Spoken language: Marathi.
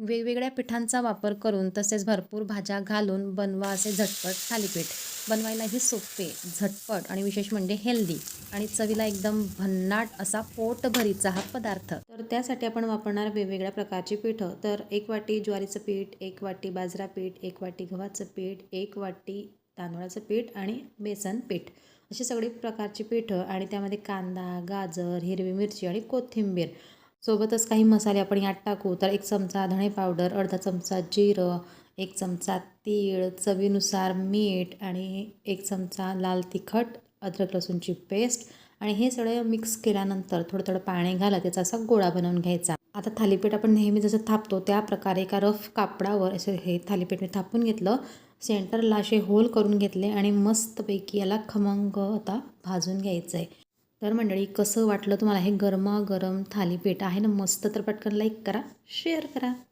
वेगवेगळ्या पिठांचा वापर करून तसेच भरपूर भाज्या घालून बनवा असे झटपट थालीपीठ. बनवायलाही सोपे झटपट आणि विशेष म्हणजे हेल्दी आणि चवीला एकदम भन्नाट असा पोटभरीचा हा पदार्थ. तर त्यासाठी आपण वापरणार वेगवेगळ्या प्रकारची पिठं. तर एक वाटी ज्वारीचं पीठ एक वाटी बाजरा पीठ एक वाटी गव्हाचं पीठ एक वाटी तांदळाचं पीठ आणि बेसन पीठ. अशी सगळी प्रकारची पीठं आणि त्यामध्ये कांदा गाजर हिरवी मिरची आणि कोथिंबीर. सोबतच काही मसाले आपण यात टाकू तर एक चमचा धणे पावडर अर्धा चमचा जिरं एक चमचा तीळ चवीनुसार मीठ आणि एक चमचा लाल तिखट अद्रक लसूणची पेस्ट आणि हे सगळं मिक्स केल्यानंतर थोडं थोडं पाणी घाला त्याचा असा गोळा बनवून घ्यायचा. आता थालीपीठ आपण नेहमी जसं थापतो त्या प्रकारे एका रफ कापडावर असं हे थालीपीठ मी थापून घेतलं सेंटरला असे होल करून घेतले आणि मस्तपैकी याला खमंग आता भाजून घ्यायचं आहे तर मंडळी कसं वाटलं तुम्हाला हे गरमागरम थालीपीठ आहे ना? मस्त तर पटकन लाईक करा शेअर करा.